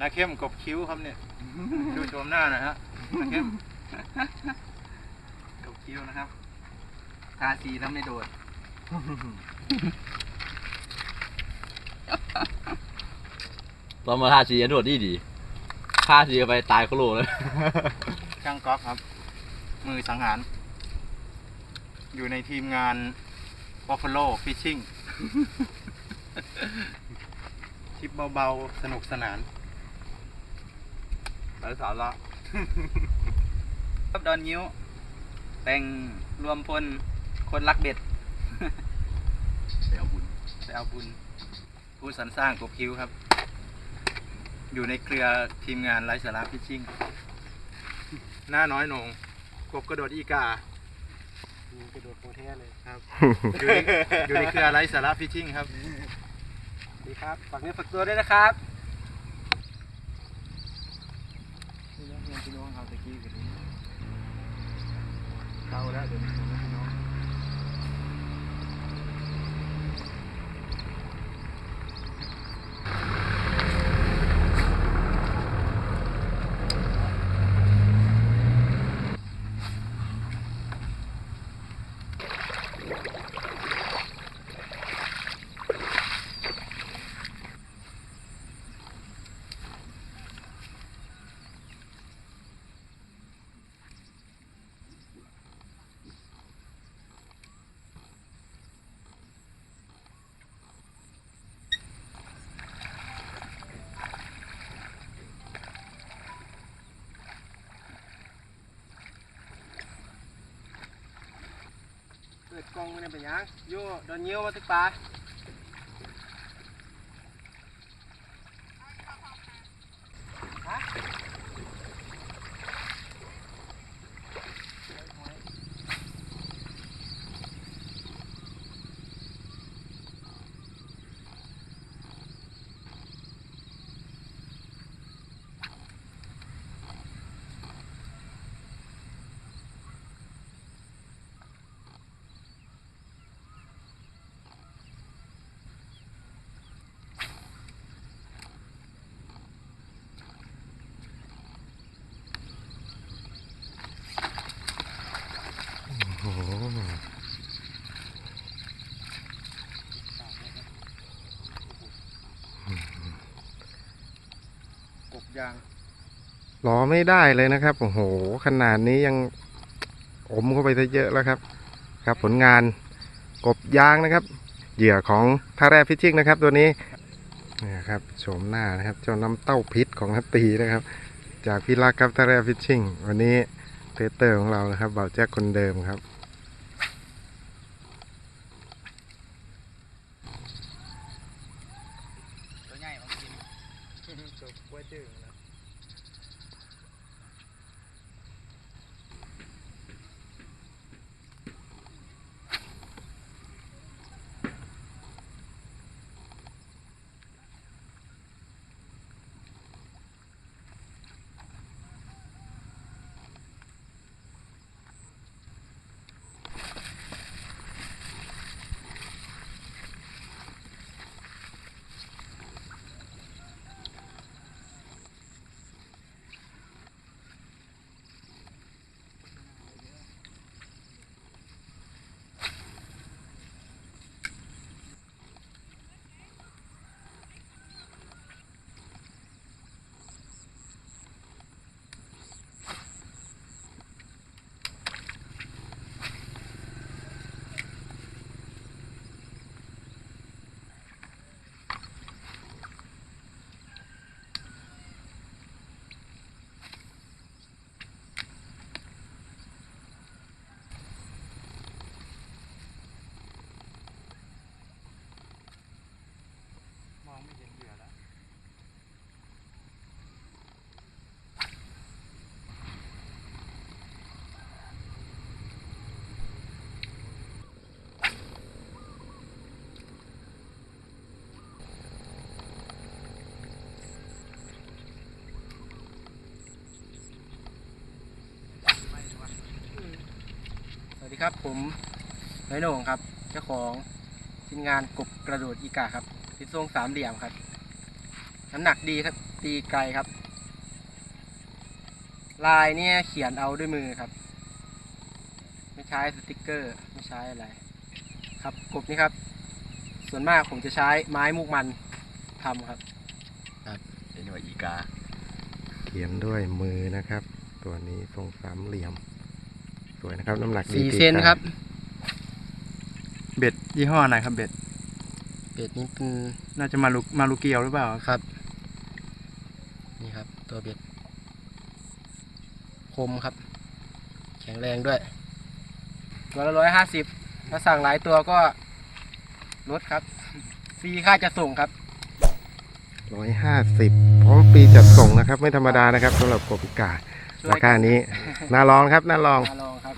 นาเข้มกบคิ้วครับเนี่ยดูโฉมหน้าหน่อยฮะนาเข้มกบคิ้วนะครับ ทาสีแล้วไม่โดดตอนมาทาสีอันโดดดีดีทาสีไปตายก็โลเลยช่างก๊อกครับ มือสังหาร อยู่ในทีมงาน Buffalo Fishing ทริปเบาๆ สนุกสนาน ไร้สาระครับดอนยิ้ว แต่งรวมพลคนรักเบ็ดเดี๋ยวบุญไปเอาบุญ ผู้สรรสร้างกบคิ้วครับ อยู่ในเครือทีมงานไร้สาระฟิชชิ่ง หน้าน้อยหนงกบกระโดดอีกากระโดดโคแท้เลยครับ อยู่ในอยู่ในเครือไร้สาระฟิชชิ่งครับ ดีครับ ฝากเนื้อฝากตัวด้วยนะครับ นี่นะเงินพี่น้องเอาตะกี้กันนี้เตาแล้วเดี๋ยวพี่น้อง กองมันเป็นยังโย่โดนเยี่ยวมาตึกปลา กยางรอไม่ได้เลยนะครับโอ้โหขนาดนี้ยังอมเข้าไปซะเยอะแล้วครับ ครับผลงานกบยางนะครับ เหยื่อของท่าแร่ฟิชชิ่งนะครับ ตัวนี้นี่ครับโฉมหน้านะครับเจ้าน้ำเต้าพิษของนัตตีนะครับ จากพี่รักครับท่าแร่ฟิชชิ่งวันนี้เทเตอร์ของเรานะครับบ่าวแจ็คคนเดิมครับ ดีครับผมน้อยโหน่งครับ เจ้าของทีมงานกบกระโดดอีกาครับติดทรงสามเหลี่ยมครับ น้ำหนักดีครับ ตีไกลครับ ลายเนี่ยเขียนเอาด้วยมือครับ ไม่ใช้สติกเกอร์ ไม่ใช้อะไร ครับกบนี้ครับ ส่วนมากผมจะใช้ไม้มุกมันทำครับเป็นหน่วยอีกา เขียนด้วยมือนะครับ ตัวนี้ทรงสามเหลี่ยม สวยนะครับ น้ำหนักดีสี่ตีเซนไกลครับ เบ็ดยี่ห้อไหนครับเบ็ดเป็ดนี้เป็นน่าจะมาลูมาลูเกียวหรือเปล่าครับ นี่ครับ ตัวเบ็ด คมครับ แข็งแรงด้วย ตัวละร้อยห้าสิบถ้าสั่งหลายตัวก็ลดครับ ฟรีค่าจะส่งครับร้อยห้าสิบพร้อมปีจัดส่งนะครับ ไม่ธรรมดานะครับสำหรับกบพิกาช่วย ราคานี้น่าลองครับน่าลอง มาลองครับ